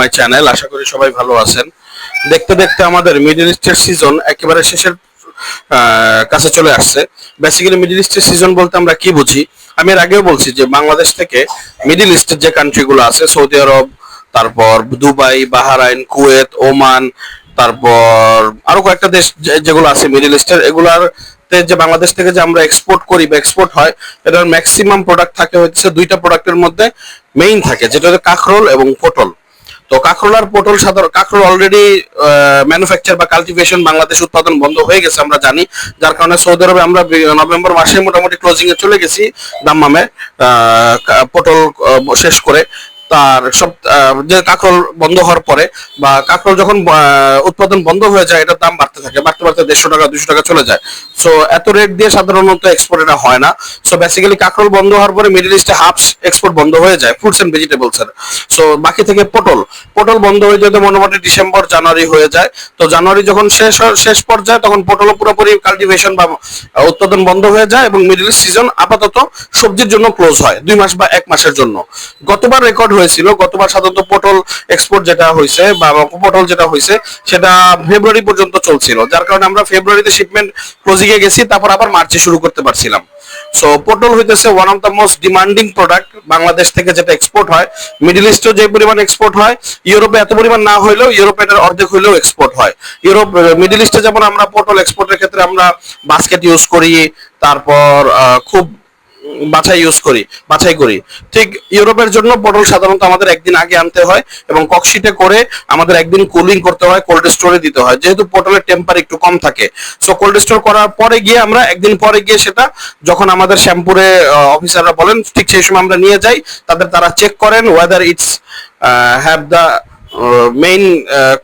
My channel, আশা করি সবাই ভালো আছেন। দেখতে দেখতে আমাদের মিডল ইস্টের সিজন একেবারে শেষের কাছে চলে আসছে। বেসিক্যালি মিডল ইস্টের সিজন বলতে আমরা কি বুঝি? আমি এর আগেও বলছি যে বাংলাদেশ থেকে মিডল ইস্টের যে কান্ট্রিগুলো আছে সৌদি আরব তারপর দুবাই, বাহারাইন, কুয়েত, ওমান, তারপর আরও কয়েকটা দেশ যেগুলো আছে মিডল ইস্টের এগুলার যে বাংলাদেশ থেকে যে আমরা এক্সপোর্ট করি বা এক্সপোর্ট হয়, এটার ম্যাক্সিমাম প্রোডাক্ট থাকে হচ্ছে দুইটা প্রোডাক্টের মধ্যে মেইন থাকে, যেটা হচ্ছে কাঁকরোল এবং পটল। তো কাঁকরোলার পটল সাধারণ কাঁকরোল অলরেডি ম্যানুফ্যাকচার বা কাল্টিভেশন বাংলাদেশ উৎপাদন বন্ধ হয়ে গেছে, আমরা জানি। যার কারণে সৌদি আরবে আমরা নভেম্বর মাসে মোটামুটি ক্লোজিং এ চলে গেছি দাম্মামে পটল শেষ করে। তার সব যে কাঁকরোল বন্ধ হওয়ার পরে বা কাঁকরোল যখন উৎপাদন বন্ধ হয়ে যায়, এটার দাম বাড়তে থাকে, বাড়তে বাড়তে দেড়শো টাকা দুশো টাকা চলে যায়। সো এত রেট দিয়ে সাধারণত এক্সপোর্ট এটা হয় না। সো বেসিক্যালি কাঁকরোল বন্ধ হওয়ার পরে মিডল ইস্টে হাফস এক্সপোর্ট বন্ধ হয়ে যায় ফ্রুটস এন্ড ভেজিটেবলস এর। সো বাকি থেকে পটল। পটল বন্ধ হয়ে যেতে মোটামুটি ডিসেম্বর জানুয়ারি হয়ে যায়। তো জানুয়ারি যখন শেষ শেষ পর্যায়ে তখন পটলও পুরোপুরি কাল্টিভেশন বা উৎপাদন বন্ধ হয়ে যায় এবং মিডল ইস্ট সিজন আপাতত সবজির জন্য ক্লোজ হয়, দুই মাস বা এক মাসের জন্য। গতবার রেকর্ড হয়েছিল, গতবার সাধারণত পটল এক্সপোর্ট যেটা হয়েছে বা পটল যেটা হয়েছে, সেটা ফেব্রুয়ারি পর্যন্ত চলছিল। যার কারণে আমরা ফেব্রুয়ারিতে শিপমেন্ট ক্লোজিং গেছি, তারপর আবার মার্চে শুরু করতে পারছিলাম। সো পটল হইতেছে one of the most demanding product Bangladesh থেকে যেটা এক্সপোর্ট হয়। মিডল ইস্টেও যে পরিমাণ এক্সপোর্ট হয় ইউরোপে এত পরিমাণ না হইলেও ইউরোপে এটার অর্ধেক হইলেও এক্সপোর্ট হয়। ইউরোপ মিডল ইস্টে যেমন আমরা পটল এক্সপোর্টের ক্ষেত্রে আমরা বাস্কেট ইউজ করি, তারপর খুব বাছাই ইউজ করি, বাছাই করি। ঠিক ইউরোপের জন্য পটল সাধারণত আমাদের একদিন আগে আনতে হয় এবং ককশিটে করে আমাদের একদিন কুলিং করতে হয় কোল্ড স্টোরে দিতে হয়। যেহেতু পটলের টেম্পার একটু কম থাকে। সো কোল্ড স্টোর করার পরে গিয়ে আমরা একদিন পরে গিয়ে সেটা যখন আমাদের শ্যাম্পুরে অফিসাররা বলেন, ঠিক সেই সময় আমরা নিয়ে যাই, তাদের তারা চেক করেন whether it's have the main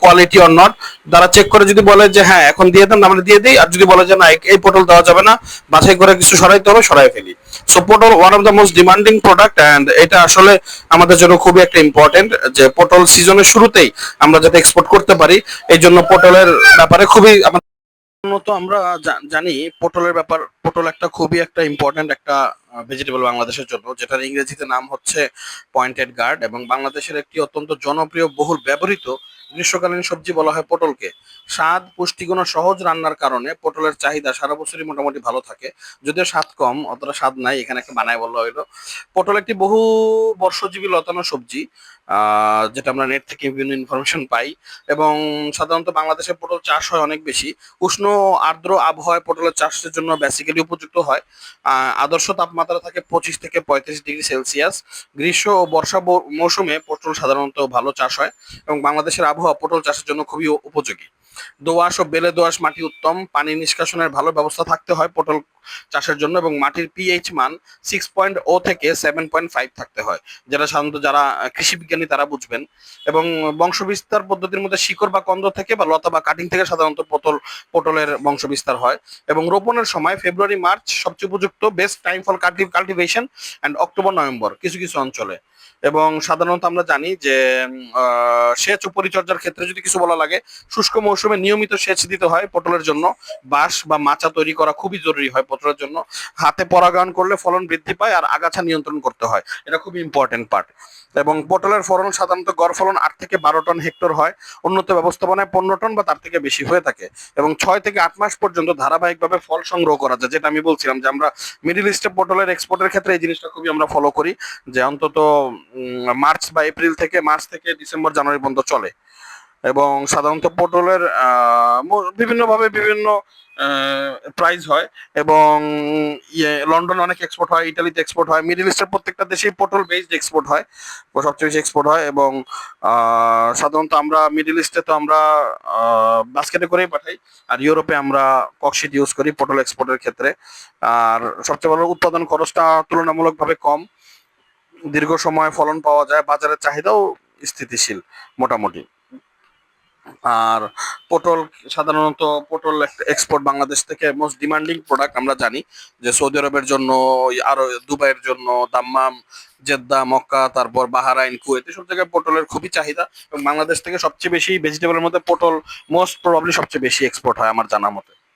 quality or not তারা চেক করে যদি বলে যে হ্যাঁ এখন দিয়ে দেন, আমরা দিয়ে দিই, আর যদি বলে যে না, এই- পোর্টাল দেওয়া যাবে না, বাছাই করে কিছু সরাইতে হবে, সরাই ফেলি। So portal one of the most demanding product and এটা আসলে আমাদের জন্য খুবই একটা ইম্পর্টেন্ট যে পোর্টাল সিজনের শুরুতেই আমরা যাতে এক্সপোর্ট করতে পারি, এই জন্য পোর্টালের ব্যাপারে খুবই সাধারণত আমরা জানি পটলের ব্যাপার, পটল একটা খুবই একটা ইম্পর্টেন্ট একটা ভেজিটেবল বাংলাদেশের জন্য, যেটার ইংরেজিতে নাম হচ্ছে পয়েন্টেড গার্ড এবং বাংলাদেশের একটি অত্যন্ত জনপ্রিয় বহুল ব্যবহৃত গ্রীষ্মকালীন সবজি বলা হয় পটলকে। স্বাদ, পুষ্টিগুণ সহজ রান্নার কারণে পটলের চাহিদা সারা বছরই মোটামুটি ভালো থাকে। যদিও স্বাদ কম, অতটা স্বাদ নাই, এখানে একটা বানায় বলা হইল। পটল একটি বহু বর্ষজীবী লতানো সবজি যেটা আমরা নেট থেকে বিভিন্ন ইনফরমেশন পাই এবং সাধারণত বাংলাদেশে পটল চাষ হয় অনেক বেশি। উষ্ণ, আর্দ্র আবহাওয়ায় পটলের চাষের জন্য বেসিক্যালি উপযুক্ত হয়। আদর্শ তাপমাত্রা থাকে পঁচিশ থেকে পঁয়ত্রিশ ডিগ্রি সেলসিয়াস। গ্রীষ্ম ও বর্ষা মৌসুমে পটল সাধারণত ভালো চাষ হয় এবং বাংলাদেশের আবহাওয়া পটল চাষের জন্য খুবই উপযোগী। দোআঁশ ও বেলে দোআঁশ মাটি উত্তম, পানি নিষ্কাশনের ভালো ব্যবস্থা থাকতে হয় পটল চাষের জন্য এবং মাটির পিএইচ মান সিক্স পয়েন্ট ও থেকে সেভেন পয়েন্ট ফাইভ থাকতে হয়, যেটা সাধারণত যারা কৃষি বিজ্ঞানী তারা বুঝবেন। এবং বংশবিস্তার পদ্ধতির মধ্যে শিকড় বা কন্দ থেকে বা লতা বা কাটিং থেকে সাধারণত পটল, পটলের বংশবিস্তার হয়। এবং রোপণের সময় ফেব্রুয়ারি মার্চ সবচেয়ে উপযুক্ত best time for cultivation and October November কিছু কিছু অঞ্চলে। এবং সাধারণত আমরা জানি যে সেচ ও পরিচর্যার ক্ষেত্রে যদি কিছু বলা লাগে, শুষ্ক মৌসুমে নিয়মিত সেচ দিতে হয় পটলের জন্য। বাঁশ বা মাচা তৈরি করা খুবই জরুরি হয় পটলের জন্য। হাতে পরাগায়ন করলে ফলন বৃদ্ধি পায় আর আগাছা নিয়ন্ত্রণ করতে হয়। এটা খুবই ইম্পর্টেন্ট পার্ট এবং পটলের ফলন সাধারণত গড় ফলন আট থেকে বারো টন হেক্টর হয়। উন্নত ব্যবস্থাপনায় পনেরো টন বা তার থেকে বেশি হয়ে থাকে এবং ছয় থেকে আট মাস পর্যন্ত ধারাবাহিকভাবে ফল সংগ্রহ করা যায়। যেটা আমি বলছিলাম যে আমরা মিডিল ইস্টে পটলের এক্সপোর্টের ক্ষেত্রে এই জিনিসটা খুবই আমরা ফলো করি যে অন্তত মার্চ বা এপ্রিল থেকে, মার্চ থেকে ডিসেম্বর, জানুয়ারি পর্যন্ত চলে। এবং সাধারণত পটলের বিভিন্নভাবে বিভিন্ন প্রাইস হয় এবং ইয়ে লন্ডনে অনেক এক্সপোর্ট হয়, ইটালিতে এক্সপোর্ট হয় মিডল ইস্টের প্রত্যেকটা দেশেই পটল বেসড এক্সপোর্ট হয় সবচেয়ে বেশি এক্সপোর্ট হয় এবং সাধারণত আমরা মিডল ইস্টে তো আমরা বাস্কেটে করেই পাঠাই আর ইউরোপে আমরা ককশিট ইউজ করি পটল এক্সপোর্টের ক্ষেত্রে। আর সবচেয়ে বড় উৎপাদন খরচটা তুলনামূলকভাবে কম, দীর্ঘ সময় ফলন পাওয়া যায়, বাজারের চাহিদাও স্থিতিশীল মোটামুটি। আর পটল, সাধারণত পটল একটা এক্সপোর্ট বাংলাদেশ থেকে মোস্ট ডিমান্ডিং প্রোডাক্ট আমরা জানি, যে সৌদি আরবের জন্য আরও দুবাইয়ের জন্য, দাম্মাম, জেদ্দা, মক্কা, তারপর বাহারাইন, কুয়েত, এসব জায়গায় পটলের খুবই চাহিদা এবং বাংলাদেশ থেকে সবচেয়ে বেশি ভেজিটেবলের মধ্যে পটল মোস্ট প্রবাবলি সবচেয়ে বেশি এক্সপোর্ট হয় আমার জানা মতে।